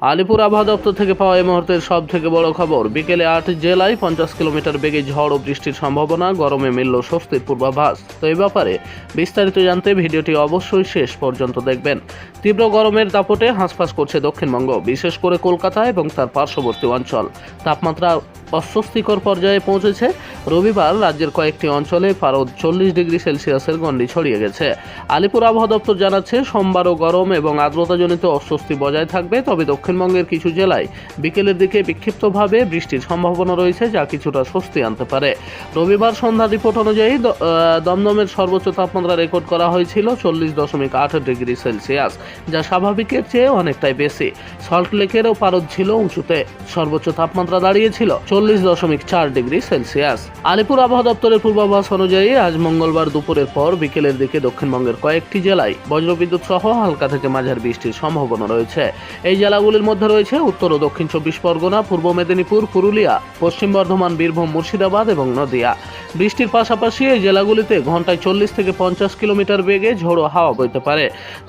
আলিপুর আবহাওয়া দপ্তর থেকে পাওয়া এই মুহূর্তের সব থেকে বড় খবর। বিকেলে আট জেলায় পঞ্চাশ কিলোমিটার বেগে ঝড় ও বৃষ্টির সম্ভাবনা, গরমে মিলল স্বস্তির পূর্বাভাস। তো এই ব্যাপারে বিস্তারিত জানতে ভিডিওটি অবশ্যই শেষ পর্যন্ত দেখবেন। তীব্র গরমের দাপটে হাঁসফাঁস করছে দক্ষিণবঙ্গ, বিশেষ করে কলকাতা এবং তার পার্শ্ববর্তী অঞ্চল। তাপমাত্রা অস্বস্তিকর পর্যায়ে পৌঁছেছে। রবিবার রাজ্যের কয়েকটি অঞ্চলে পারদ চল্লিশ ডিগ্রি সেলসিয়াসের গণ্ডি ছড়িয়ে গেছে। আলিপুর আবহাওয়া দপ্তর জানাচ্ছে, সোমবারও গরম এবং আর্দ্রতাজনিত অস্বস্তি বজায় থাকবে, তবে দক্ষিণবঙ্গের কিছু জেলায় বিকেলের দিকে বিক্ষিপ্তভাবে বৃষ্টির সম্ভাবনা রয়েছে, যা কিছুটা স্বস্তি আনতে পারে। রবিবার সন্ধ্যার রিপোর্ট অনুযায়ী দমদমের সর্বোচ্চ তাপমাত্রা রেকর্ড করা হয়েছিল চল্লিশ দশমিক আট ডিগ্রি সেলসিয়াস, যা স্বাভাবিকের চেয়ে অনেকটাই বেশি। সল্টলেকেরও পারদ ছিল উঁচুতে, সর্বোচ্চ তাপমাত্রা দাঁড়িয়েছিল চল্লিশ দশমিক চার ডিগ্রি সেলসিয়াস। আলিপুর আবহাওয়া দপ্তরের পূর্বাভাস অনুযায়ী আজ মঙ্গলবার দুপুরের পর বিকেলের দিকে দক্ষিণবঙ্গের কয়েকটি জেলায় বজ্রবিদ্যুৎ সহ হালকা থেকে মাঝারি বৃষ্টির সম্ভাবনা রয়েছে। এই জেলাগুলির মধ্যে রয়েছে উত্তর ও দক্ষিণ চব্বিশ পরগনা, পূর্ব মেদিনীপুর, পুরুলিয়া, পশ্চিম বর্ধমান, বীরভূম, মুর্শিদাবাদ এবং নদিয়া। বৃষ্টির পাশাপাশি এই জেলাগুলিতে ঘন্টায় চল্লিশ থেকে পঞ্চাশ কিলোমিটার বেগে ঝোড়ো হাওয়া বইতে পারে।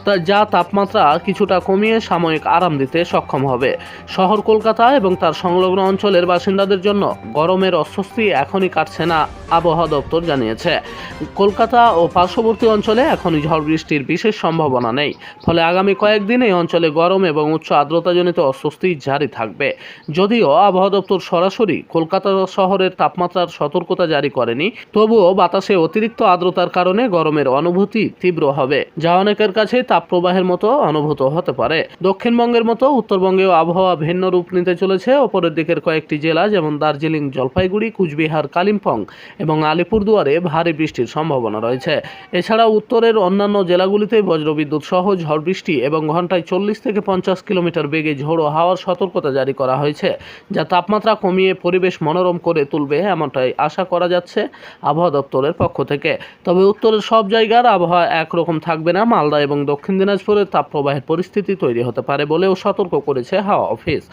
তা যা তাপমাত্রা কিছুটা কমিয়ে সাময়িক আরাম দিতে সক্ষম হবে। শহর কলকাতা এবং তার সংলগ্ন অঞ্চলের বাসিন্দাদের জন্য গরমের অস্বস্তি এখনই কাটছে না। আবহাওয়া দপ্তর জানিয়েছে। কলকাতা ও পার্শ্ববর্তী অঞ্চলে এখনই ঝড় বৃষ্টির বিশেষ সম্ভাবনা নেই। ফলে আগামী কয়েকদিন এই অঞ্চলে গরম এবং উচ্চ আর্দ্রতাজনিত অস্বস্তি জারি থাকবে। যদিও আবহাওয়া দপ্তর সরাসরি কলকাতা শহরের তাপমাত্রার সতর্কতা জারি করেনি, তবুও বাতাসে অতিরিক্ত আর্দ্রতার কারণে গরমের অনুভূতি তীব্র হবে, যা অনেকের কাছে তাপপ্রবাহের মতো অনুভূত হতে পারে। দক্ষিণবঙ্গের মতো উত্তরবঙ্গেও আবহাওয়া ভিন্ন রূপ নিতে চলেছে। ওপরের দিকের কয়েকটি জেলা যেমন দার্জিলিং, জলপাইগুড়ি, কুচবিহার, কালিম্পং এবং আলিপুরদুয়ারে ভারী বৃষ্টির সম্ভাবনা রয়েছে। এছাড়া উত্তরের অন্যান্য জেলাগুলিতে বজ্রবিদ্যুৎ সহ ঝড় বৃষ্টি এবং ঘন্টায় চল্লিশ থেকে পঞ্চাশ কিলোমিটার বেগে ঝোড়ো হাওয়ার সতর্কতা জারি করা হয়েছে, যা তাপমাত্রা কমিয়ে পরিবেশ মনোরম করে তুলবে এমনটাই আশা করা যাচ্ছে আবহাওয়া দপ্তরের পক্ষ থেকে। তবে উত্তরের সব জায়গার আবহাওয়া একরকম থাকবে না। মালদা এবং দক্ষিণ দিনাজপুরের তাপপ্রবাহের পরিস্থিতি তৈরি হতে পারে বলেও সতর্ক করেছে হাওয়া অফিস।